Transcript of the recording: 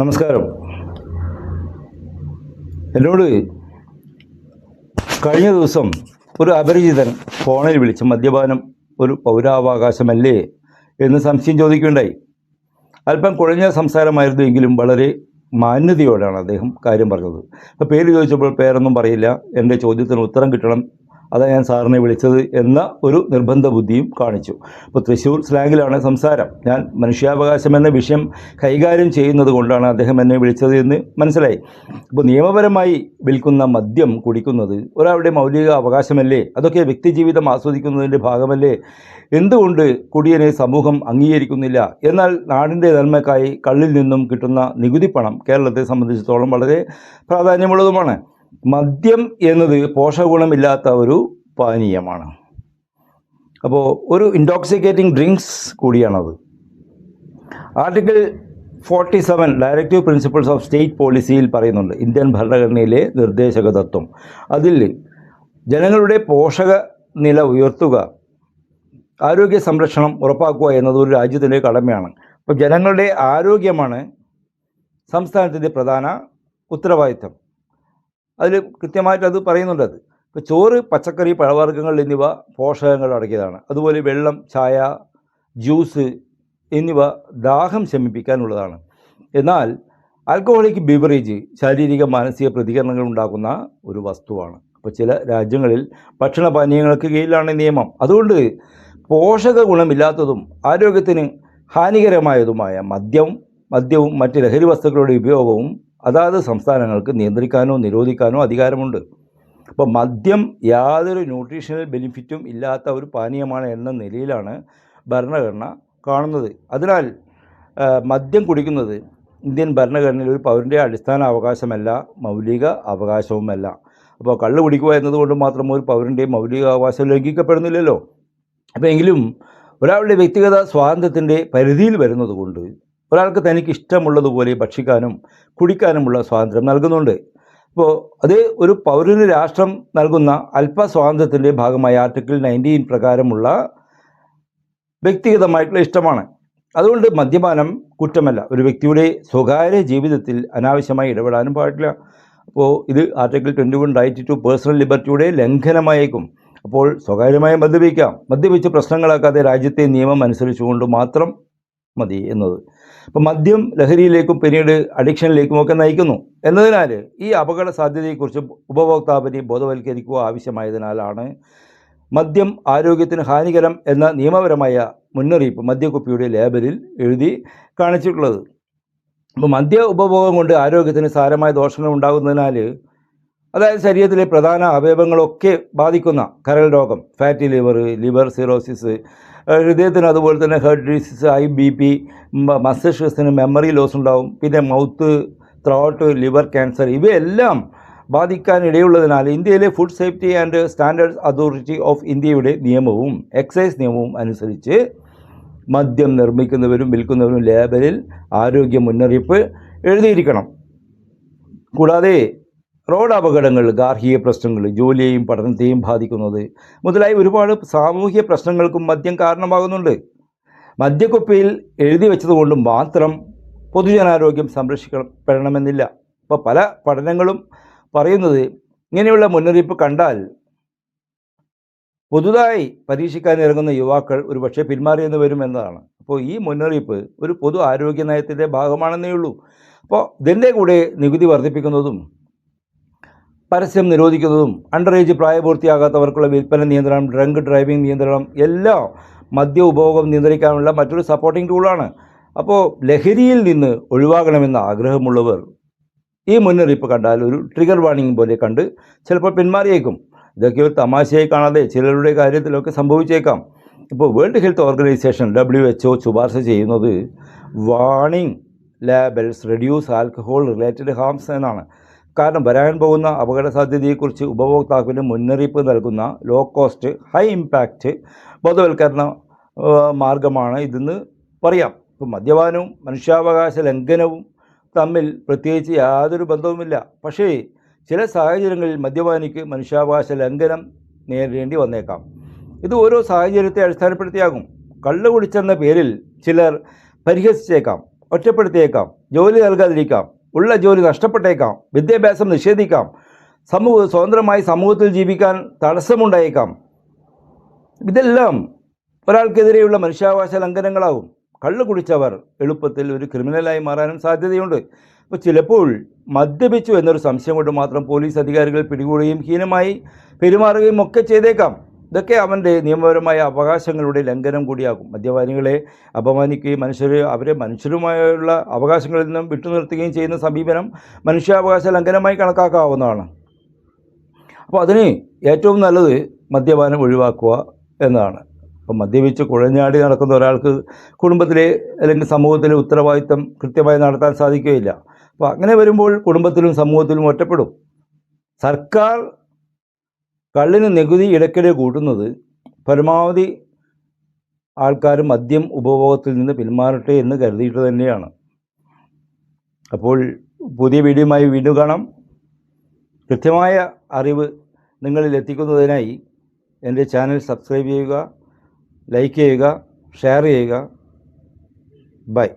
നമസ്കാരം. എന്നോട് കഴിഞ്ഞ ദിവസം ഒരു അപരിചിതൻ ഫോണിൽ വിളിച്ച് മദ്യപാനം ഒരു പൗരാവകാശമല്ലേ എന്ന് സംശയം ചോദിക്കുകയുണ്ടായി. അല്പം കുഴഞ്ഞ സംസാരമായിരുന്നു എങ്കിലും വളരെ മാന്യതയോടാണ് അദ്ദേഹം കാര്യം പറഞ്ഞത്. അപ്പോൾ പേര് ചോദിച്ചപ്പോൾ പേരൊന്നും പറയില്ല. എന്റെ ചോദ്യത്തിന് ഉത്തരം കിട്ടണം അതാ ഞാൻ സാറിനെ വിളിച്ചത് എന്ന ഒരു നിർബന്ധ ബുദ്ധിയും കാണിച്ചു. അപ്പോൾ തൃശ്ശൂർ സ്ലാങ്ങിലാണ് സംസാരം. ഞാൻ മനുഷ്യാവകാശം എന്ന വിഷയം കൈകാര്യം ചെയ്യുന്നത് കൊണ്ടാണ് അദ്ദേഹം എന്നെ വിളിച്ചത് എന്ന് മനസ്സിലായി. അപ്പോൾ നിയമപരമായി വിൽക്കുന്ന മദ്യം കുടിക്കുന്നത് ഒരാളുടെ മൗലിക അവകാശമല്ലേ? അതൊക്കെ വ്യക്തിജീവിതം ആസ്വദിക്കുന്നതിന്റെ ഭാഗമല്ലേ? എന്തുകൊണ്ട് കുടിയനെ സമൂഹം അംഗീകരിക്കുന്നില്ല? എന്നാൽ നാടിന്റെ നന്മക്കായി കള്ളിൽ നിന്നും കിട്ടുന്ന നികുതി പണം കേരളത്തെ സംബന്ധിച്ചിടത്തോളം വളരെ പ്രാധാന്യമുള്ളതുമാണ്. മദ്യം എന്നത് പോഷകഗുണമില്ലാത്ത ഒരു പാനീയമാണ്. അപ്പോൾ ഒരു ഇൻടോക്സിക്കേറ്റിംഗ് ഡ്രിങ്ക്സ് കൂടിയാണത്. Article forty seven directive principles of state പോളിസിയിൽ പറയുന്നുണ്ട്. ഇന്ത്യൻ ഭരണഘടനയിലെ നിർദ്ദേശക തത്വം. അതിൽ ജനങ്ങളുടെ പോഷക നില ഉയർത്തുക ആരോഗ്യ സംരക്ഷണം ഉറപ്പാക്കുക എന്നത് ഒരു രാജ്യത്തിന്റെ കടമയാണ്. അപ്പോൾ ജനങ്ങളുടെ ആരോഗ്യമാണ് സംസ്ഥാനത്തിന്റെ പ്രധാന ഉത്തരവാദിത്തം. അതിൽ കൃത്യമായിട്ട് അത് പറയുന്നുണ്ട് അത്. ഇപ്പോൾ ചോറ് പച്ചക്കറി പഴവർഗങ്ങൾ എന്നിവ പോഷകങ്ങൾ അടക്കിയതാണ് അതുപോലെ വെള്ളം ചായ ജ്യൂസ് എന്നിവ ദാഹം ശമിപ്പിക്കാനുള്ളതാണ്. എന്നാൽ ആൽക്കഹോളിക് ബിവറേജ് ശാരീരിക മാനസിക പ്രതികരണങ്ങൾ ഉണ്ടാക്കുന്ന ഒരു വസ്തുവാണ്. അപ്പോൾ ചില രാജ്യങ്ങളിൽ ഭക്ഷണപാനീയങ്ങൾക്ക് കീഴിലാണ് നിയമം. അതുകൊണ്ട് പോഷക ഗുണമില്ലാത്തതും ആരോഗ്യത്തിന് ഹാനികരമായതുമായ മദ്യവും മദ്യവും മറ്റ് ലഹരി വസ്തുക്കളുടെ ഉപയോഗവും അതാത് സംസ്ഥാനങ്ങൾക്ക് നിയന്ത്രിക്കാനോ നിരോധിക്കാനോ അധികാരമുണ്ട്. അപ്പോൾ മദ്യം യാതൊരു ന്യൂട്രീഷണൽ ബെനിഫിറ്റും ഇല്ലാത്ത ഒരു പാനീയമാണ് എന്ന നിലയിലാണ് ഭരണഘടന കാണുന്നത്. അതിനാൽ മദ്യം കുടിക്കുന്നത് ഇന്ത്യൻ ഭരണഘടനയിൽ ഒരു പൗരന്റെ അടിസ്ഥാന അവകാശമല്ല മൗലിക അവകാശവുമല്ല. അപ്പോൾ കള്ള് കുടിക്കുക എന്നതുകൊണ്ട് മാത്രം ഒരു പൗരന്റെ മൗലിക അവകാശം ലംഘിക്കപ്പെടുന്നില്ലല്ലോ. അപ്പോൾ എങ്കിലും ഒരാളുടെ വ്യക്തിഗത സ്വാതന്ത്ര്യത്തിന്റെ പരിധിയിൽ വരുന്നത് കൊണ്ട് ഒരാൾക്ക് തനിക്ക് ഇഷ്ടമുള്ളതുപോലെ ഭക്ഷിക്കാനും കുടിക്കാനുമുള്ള സ്വാതന്ത്ര്യം നൽകുന്നുണ്ട്. അപ്പോൾ അത് ഒരു പൗരന് രാഷ്ട്രം നൽകുന്ന അല്പ സ്വാതന്ത്ര്യത്തിന്റെ ഭാഗമായ ആർട്ടിക്കിൾ നയന്റീൻ പ്രകാരമുള്ള വ്യക്തിഗതമായിട്ടുള്ള ഇഷ്ടമാണ്. അതുകൊണ്ട് മദ്യപാനം കുറ്റമല്ല. ഒരു വ്യക്തിയുടെ സ്വകാര്യ ജീവിതത്തിൽ അനാവശ്യമായി ഇടപെടാനും പാടില്ല. അപ്പോൾ ഇത് article twenty one right to personal ലിബർട്ടിയുടെ ലംഘനമായേക്കും. അപ്പോൾ സ്വകാര്യമായി മദ്യപിക്കാം. മദ്യപിച്ച് പ്രശ്നങ്ങളാക്കാതെ രാജ്യത്തെ നിയമം അനുസരിച്ചുകൊണ്ട് മാത്രം മതി എന്നത്. അപ്പോൾ മദ്യം ലഹരിയിലേക്കും പിന്നീട് അഡിക്ഷനിലേക്കും ഒക്കെ നയിക്കുന്നു. എന്നതിനാൽ ഈ അപകട സാധ്യതയെക്കുറിച്ച് ഉപഭോക്താവിനെ ബോധവൽക്കരിക്കുക ആവശ്യമായതിനാലാണ് മദ്യം ആരോഗ്യത്തിന് ഹാനികരം എന്ന നിയമപരമായ മുന്നറിയിപ്പ് മദ്യക്കുപ്പിയുടെ ലേബലിൽ എഴുതി കാണിച്ചിട്ടുള്ളത്. അപ്പോൾ മദ്യ ഉപഭോഗം കൊണ്ട് ആരോഗ്യത്തിന് സാരമായ ദോഷങ്ങൾ ഉണ്ടാകുന്നതിനാൽ അതായത് ശരീരത്തിലെ പ്രധാന അവയവങ്ങളൊക്കെ ബാധിക്കുന്ന കരൾ രോഗം ഫാറ്റി ലിവർ ലിവർ സിറോസിസ് ഹൃദയത്തിന് അതുപോലെ തന്നെ heart disease I B P മസ്തിഷ്കത്തിന് memory loss ഉണ്ടാവും പിന്നെ മൗത്ത് ത്രോട്ട് ലിവർ ക്യാൻസർ ഇവയെല്ലാം ബാധിക്കാനിടയുള്ളതിനാൽ ഇന്ത്യയിലെ food safety and standards authority of ഇന്ത്യയുടെ നിയമവും എക്സൈസ് നിയമവും അനുസരിച്ച് മദ്യം നിർമ്മിക്കുന്നവരും വിൽക്കുന്നവരും ലേബലിൽ ആരോഗ്യ മുന്നറിയിപ്പ് എഴുതിയിരിക്കണം. കൂടാതെ റോഡ് അപകടങ്ങൾ ഗാർഹിക പ്രശ്നങ്ങൾ ജോലിയെയും പഠനത്തെയും ബാധിക്കുന്നത് മുതലായി ഒരുപാട് സാമൂഹ്യ പ്രശ്നങ്ങൾക്കും മദ്യം കാരണമാകുന്നുണ്ട്. മദ്യക്കുപ്പിയിൽ എഴുതി വെച്ചതുകൊണ്ട് മാത്രം പൊതുജനാരോഗ്യം സംരക്ഷിക്കപ്പെടണമെന്നില്ല. ഇപ്പോൾ പല പഠനങ്ങളും പറയുന്നത് ഇങ്ങനെയുള്ള മുന്നറിയിപ്പ് കണ്ടാൽ പുതുതായി പരീക്ഷിക്കാൻ ഇറങ്ങുന്ന യുവാക്കൾ ഒരുപക്ഷെ പിന്മാറിയെന്ന് വരും എന്നതാണ്. അപ്പോൾ ഈ മുന്നറിയിപ്പ് ഒരു പൊതു ആരോഗ്യ നയത്തിന്റെ ഭാഗമാണെന്നേ ഉള്ളൂ. അപ്പോൾ ഇതിന്റെ കൂടെ നികുതി വർദ്ധിപ്പിക്കുന്നതും പരസ്യം നിരോധിക്കുന്നതും അണ്ടർ ഏജ് പ്രായപൂർത്തിയാകാത്തവർക്കുള്ള വിൽപ്പന നിയന്ത്രണം ഡ്രങ്ക് ഡ്രൈവിംഗ് നിയന്ത്രണം എല്ലാം മദ്യ ഉപഭോഗം നിയന്ത്രിക്കാനുള്ള മറ്റൊരു സപ്പോർട്ടിംഗ് ടൂളാണ് അപ്പോൾ ലഹരിയിൽ നിന്ന് ഒഴിവാകണമെന്ന ആഗ്രഹമുള്ളവർ ഈ മുന്നറിയിപ്പ് കണ്ടാൽ ഒരു ട്രിഗർ വാർണിംഗ് പോലെ കണ്ട് ചിലപ്പോൾ പിന്മാറിയേക്കും. ഇതൊക്കെ ഒരു തമാശയായി കാണാതെ ചിലരുടെ കാര്യത്തിലൊക്കെ സംഭവിച്ചേക്കാം. ഇപ്പോൾ world health organization W H O ശുപാർശ ചെയ്യുന്നത് warning labels reduce alcohol related harms എന്നാണ്. കാരണം വരാൻ പോകുന്ന അപകട സാധ്യതയെക്കുറിച്ച് ഉപഭോക്താക്കളിന് മുന്നറിയിപ്പ് നൽകുന്ന ലോ കോസ്റ്റ് ഹൈ ഇമ്പാക്റ്റ് ബോധവൽക്കരണ മാർഗമാണ് ഇതെന്ന് പറയാം. ഇപ്പം മദ്യപാനവും മനുഷ്യാവകാശ ലംഘനവും തമ്മിൽ പ്രത്യേകിച്ച് യാതൊരു ബന്ധവുമില്ല. പക്ഷേ ചില സാഹചര്യങ്ങളിൽ മദ്യപാനിക്ക് മനുഷ്യാവകാശ ലംഘനം നേരിടേണ്ടി വന്നേക്കാം. ഇത് ഓരോ സാഹചര്യത്തെ അടിസ്ഥാനപ്പെടുത്തിയാകും. കള്ളു കുടിച്ചെന്ന പേരിൽ ചിലർ പരിഹസിച്ചേക്കാം ഒറ്റപ്പെടുത്തിയേക്കാം ജോലി നൽകാതിരിക്കാം ഉള്ള ജോലി നഷ്ടപ്പെട്ടേക്കാം വിദ്യാഭ്യാസം നിഷേധിക്കാം സമൂഹ സ്വതന്ത്രമായി സമൂഹത്തിൽ ജീവിക്കാൻ തടസ്സമുണ്ടായേക്കാം. ഇതെല്ലാം ഒരാൾക്കെതിരെയുള്ള മനുഷ്യാവകാശ ലംഘനങ്ങളാവും. കള്ളു കുടിച്ചവർ എളുപ്പത്തിൽ ഒരു ക്രിമിനലായി മാറാനും സാധ്യതയുണ്ട്. അപ്പോൾ ചിലപ്പോൾ മദ്യപിച്ചു എന്നൊരു സംശയം കൊണ്ട് മാത്രം പോലീസ് അധികാരികൾ പിടികൂടുകയും ഹീനമായി പെരുമാറുകയും ഒക്കെ ചെയ്തേക്കാം. ഇതൊക്കെ അവന്റെ നിയമപരമായ അവകാശങ്ങളുടെ ലംഘനം കൂടിയാകും മദ്യപാനികളെ അപമാനിക്കുകയും മനുഷ്യർ അവരെ മനുഷ്യരുമായുള്ള അവകാശങ്ങളിൽ നിന്നും വിട്ടുനിർത്തുകയും ചെയ്യുന്ന സമീപനം മനുഷ്യാവകാശ ലംഘനമായി കണക്കാക്കാവുന്നതാണ്. അപ്പോൾ അതിന് ഏറ്റവും നല്ലത് മദ്യപാനം ഒഴിവാക്കുക എന്നതാണ്. അപ്പം മദ്യപിച്ച് കുഴഞ്ഞാടി നടക്കുന്ന ഒരാൾക്ക് കുടുംബത്തിലെ അല്ലെങ്കിൽ സമൂഹത്തിലെ ഉത്തരവാദിത്തം കൃത്യമായി നടത്താൻ സാധിക്കുകയില്ല. അപ്പോൾ അങ്ങനെ വരുമ്പോൾ കുടുംബത്തിലും സമൂഹത്തിലും ഒറ്റപ്പെടും. സർക്കാർ കള്ളിന് നികുതി ഇടയ്ക്കിടെ കൂട്ടുന്നത് പരമാവധി ആൾക്കാർ മദ്യം ഉപഭോഗത്തിൽ നിന്ന് പിന്മാറട്ടെ എന്ന് കരുതിയിട്ട് തന്നെയാണ്. അപ്പോൾ പുതിയ വീഡിയോയുമായി വീണ്ടും കാണാം. കൃത്യമായ അറിവ് നിങ്ങളിൽ എത്തിക്കുന്നതിനായി എന്റെ ചാനൽ സബ്സ്ക്രൈബ് ചെയ്യുക ലൈക്ക് ചെയ്യുക ഷെയർ ചെയ്യുക. ബൈ.